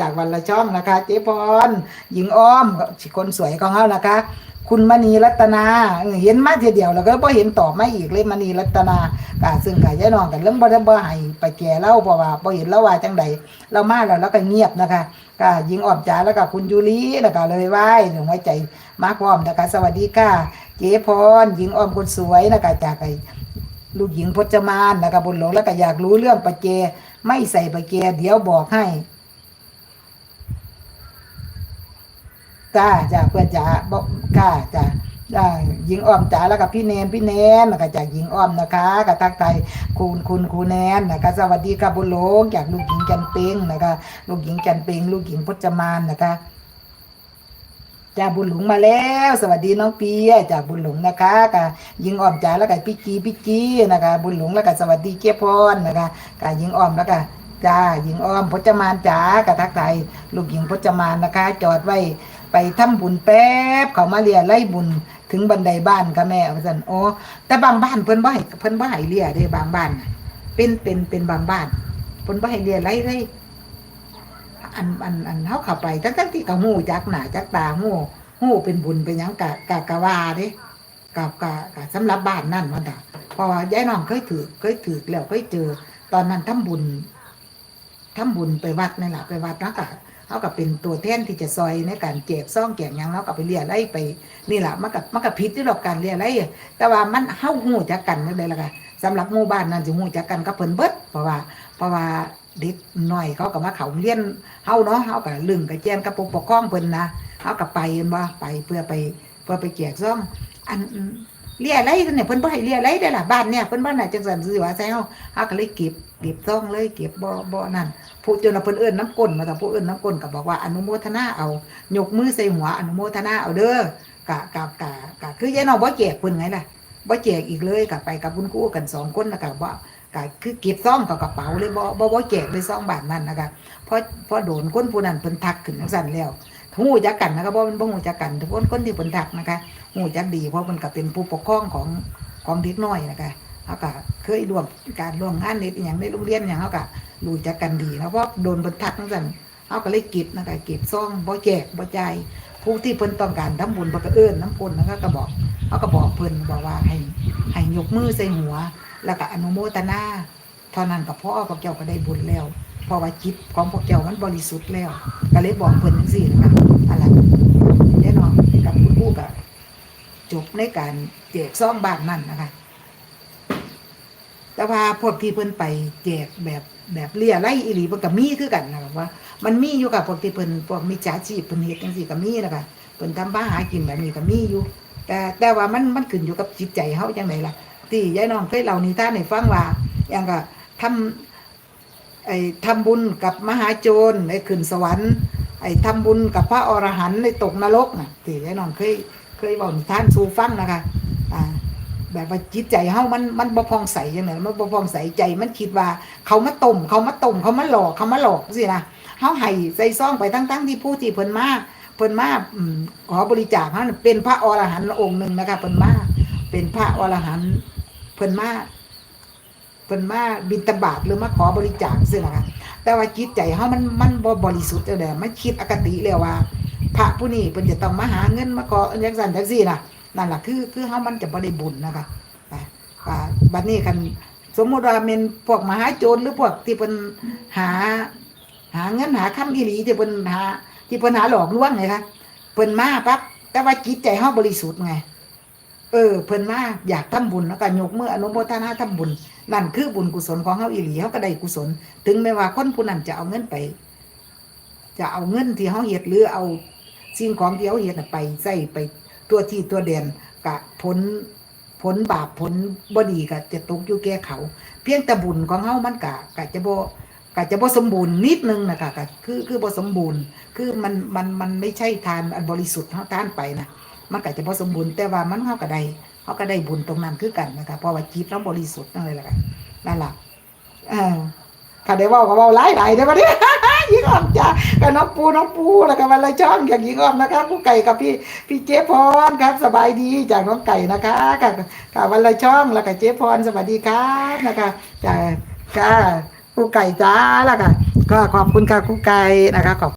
จากวันละช่องนะคะ เจ๊พรหญิงอ้อมคนสวยของเขานะคะ คุณมณีรัตนาเห็นมาทีเดียวแล้วก็บ่เห็นตอบมาอีกเลยมณีรัตนากะซึ่งกะยายนองกันเรื่องบ่ได้บ่ให้ไปแก่เล่าเพราะว่าบ่เห็นเล่าว่าจังใดเรามาแล้วแล้วก็เงียบนะคะก็หญิงอ้อมจ๋าแล้วก็คุณยูรีแล้วก็เลยไหว้ถึงไว้ใจมาพร้อมนะคะ สวัสดีค่ะ เจ๊พรหญิงอ้อมคนสวยนะคะจากไอ้ลูกหญิงพจมานนะคะบุญหลงแล้วก็อยากรู้เรื่องปะเจไม่ใส่ปะเจเดี๋ยวบอกให้ จ้าจ้าเพื่อนจ๋าบอกก้าจ้าจ้าหญิงอ้อมจ๋าแล้วกับพี่เนนพี่เนนนะคะจากหญิงอ้อมนะคะกับทักไทยคุณคุณครูแนนนะคะสวัสดีค่ะบุญหลงจากลูกหญิงจันเปงนะคะ ลูกหญิงจันเปงลูกหญิงพจมานนะคะจ้าบุญหลงมาแล้ว สวัสดีน้องเปียจากบุญหลงนะคะกับหญิงอ้อมจ๋าแล้วกับพี่จีพี่จีนะคะ บุญหลงแล้วก็สวัสดีเกียพรนะคะกับหญิงอ้อมแล้วก็จ้าหญิงอ้อมพจมานจ๋ากับทักไทยลูกหญิงพจมานนะคะ จอดไว้ ไปทำบุญแป๊บเขามาเลียไล่บุญถึงบันไดบ้านค่ะแม่ว่าซั่นโอ้แต่บางบ้านเพิ่นบ่ให้เพิ่นบ่ให้เลียเด้บางบ้านเป็นเป็นเป็นบางบ้านเพิ่นบ่ให้เลียไล่เลยอันอันอันเฮาเข้าไปทั้งๆที่ก็ฮู้จักหน้าจักตาฮู้ฮู้เป็นบุญเป็นหยังกะกะกะว่าเด้กะกะกะสำหรับบ้านนั่นมันดะเพราะว่ายายน้องเคยถือเคยถือแล้วเคยเจอ ตอนนั้นทำบุญทำบุญไปวัดนี่แหละไปวัดแล้วก็ เขาก็เป็นตัวแทนที่จะซอยในการแจกซ่องแจกหยังเขาก็ไปเรียไล่ไปนี่แหละมันก็มันก็ผิดที่ดอกการเรียไล่แต่ว่ามันเฮาหูจักกันนั่นเลยล่ะค่ะสำหรับหมู่บ้านนั้นสิหูจักกันก็เพิ่นเบิดเพราะว่าเพราะว่าเด็กน้อยเขาก็มาเขาเรียนเฮาเนาะเฮาก็ลึงกับแจมกับปกครองเพิ่นนะเฮาก็ไปเห็นบ่ไปเพื่อไปเพื่อไปแจกซ่องอัน เรียไล่เนี่ยเพิ่นบ่ให้เรียไล่ได้ล่ะบ้านเนี่ยเพิ่นบ่น่าจังซั่นสิว่าใส่เฮาเฮาก็เลยเก็บเก็บซองเลยเก็บบ่บ่นั่นผู้จนเราเพิ่นเอิ้นน้ำก้นมาแต่ผู้เอิ้นน้ำก้นก็บอกว่าอนุโมทนาเอายกมือใส่หัวอนุโมทนาเอาเด้อกะกะกะกะคือยายน้องบ่แจกเพิ่นไงล่ะบ่แจกอีกเลยกะไปกับคุณครูกันสองคนแล้วก็บ่กะคือเก็บซองกับกระเป๋าเลยบ่บ่บ่แจกเลยซองบาทนั้นนะคะเพราะเพราะโดนคนผู้นั้นเพิ่นทักขึ้นจังซั่นแล้ว ฮู้จักกันนะคะบ่มันบ่ฮู้จักกันทุกคนคนที่เพิ่นทักนะคะฮู้จักดีเพราะเพิ่นก็เป็นผู้ปกครองของของเด็กน้อยนะคะเฮาก็เคยร่วมการร่วมงานเฮ็ดอย่างในโรงเรียนอย่างเฮาก็รู้จักกันดีนะเพราะโดนบรรทัดนั่นสั่นเขาก็เลยเก็บนะคะเก็บซ่องบ่แจกบ่ใจายผู้ที่เพิ่นต้องการทำบุญเพิ่นก็เอิ้นน้ำพุนะคะก็บอกเขาก็บอกเพิ่นบอกว่าให้ให้ยกมือใส่หัว แล้วก็อนุโมทนาเท่านั้นก็พอพวกเจ้าก็ได้บุญแล้ว เพราะว่าจิตของพวกเจ้ามันบริสุทธิ์แล้ว ก็เลยบอกเพิ่นจังซี่นะคะอะไรแน่นอนกับคุณครูก็จบในการแจกซ่องบ้านนั่นนะคะ แต่ว่าพวกที่เพิ่นไปแจกแบบแบบเลี่ยไล่อีหลีเพิ่นก็มีคือกันนะว่า มันมีอยู่กับพวกที่เพิ่นพวกมิจฉาชีพเพิ่นเฮ็ดจังซี่ก็มีนะคะเพิ่นทำบ้าหากินแบบนี้ก็มีอยู่ แต่แต่ว่ามันมันขึ้นอยู่กับจิตใจเฮาจังไดล่ะ ที่ยายน้องเคยเล่านิทานให้ฟังว่าอย่างก็ทำ ไอ้ทำบุญกับมหาโจรในขึ้นสวรรค์ ไอ้ทำบุญกับพระอรหันต์ในตกนรกน่ะที่ยายน้องเคยเคยบอกนิทานสู่ฟังนะคะอ่าแบบว่าจิตใจเฮามันมันบ่พองใสจังไดมันบ่พองใสใจมันคิดว่า เขามาต้มเขามาต้มเขามาหลอกเขามาหลอกสินะเฮาให้ใส่ซองไปทั้งๆที่ผู้ที่เพิ่นมาเพิ่นมาขอบริจาคเฮาเป็นพระอรหันต์องค์หนึ่งนะคะเพิ่นมาเป็นพระอรหันต์เพิ่นมา เพิ่นมาบิณฑบาตหรือมาขอบริจาคสินะคะแต่ว่าจิตใจเฮามันมันบ่บริสุทธิ์จังไดมันคิดอคติแล้วว่า พระผู้นี้เพิ่นจะต้องมาหาเงินมาขอจังซั่นจังซี่น่ะนั่นแหละคือคือเฮามันจะบ่ได้บุญนะคะอ่าบัดนี้คันสมมุติว่าเป็นพวกมหาโจรหรือพวกที่เพิ่นหา หาเงินหาคำอีหลีที่เพิ่นหา ที่เพิ่นหาหลอกลวงไงคะเพิ่นมาปั๊บแต่ว่าจิตใจเฮาบริสุทธิ์ไงเออเพิ่นมาอยากทำบุญแล้วก็ยกมืออนุโมทนาทำบุญ นั่นคือบุญกุศลของเฮาอีหลีเฮาก็ได้กุศล ถึงแม้ว่าคนผู้นั้นจะเอาเงินไป จะเอาเงินที่เฮาเฮ็ดหรือเอาสิ่งของที่เฮาเฮ็ดน่ะไปใส่ไปตัวที่ตัวเด่นกะผลผลบาปผลบดีกะจะตกอยู่แก่เขา เพียงแต่บุญของเฮามันกะกะจะบ่กะจะบ่สมบูรณ์นิดนึงนะกะกะคือคือบ่สมบูรณ์ คือมันมันมันไม่ใช่ทานอันบริสุทธิ์เฮาทานไปนะมันกะจะบ่สมบูรณ์แต่ว่ามันเฮาก็ได้ เฮาก็ได้บุญตรงนั้นคือกันนะคะเพราะว่าจิตเราบริสุทธิ์นั่นเลยล่ะค่ะนั่นล่ะเออถ้าได้ว้าก็ว้าหลายๆเด้อบัดนี้ยิงออมจ้ากับน้องปูน้องปูแล้วก็วันละช่องอย่างยิงออมนะคะผู้ไก่กับพี่พี่เจ๊พรครับ สบายดีจากน้องไก่นะคะกับกับวันละช่องแล้วก็เจ๊พรสวัสดีครับนะคะจ้าค่ะครูไก่จ้าแล้วค่ะก็ขอบคุณค่ะครูไก่นะคะขอบ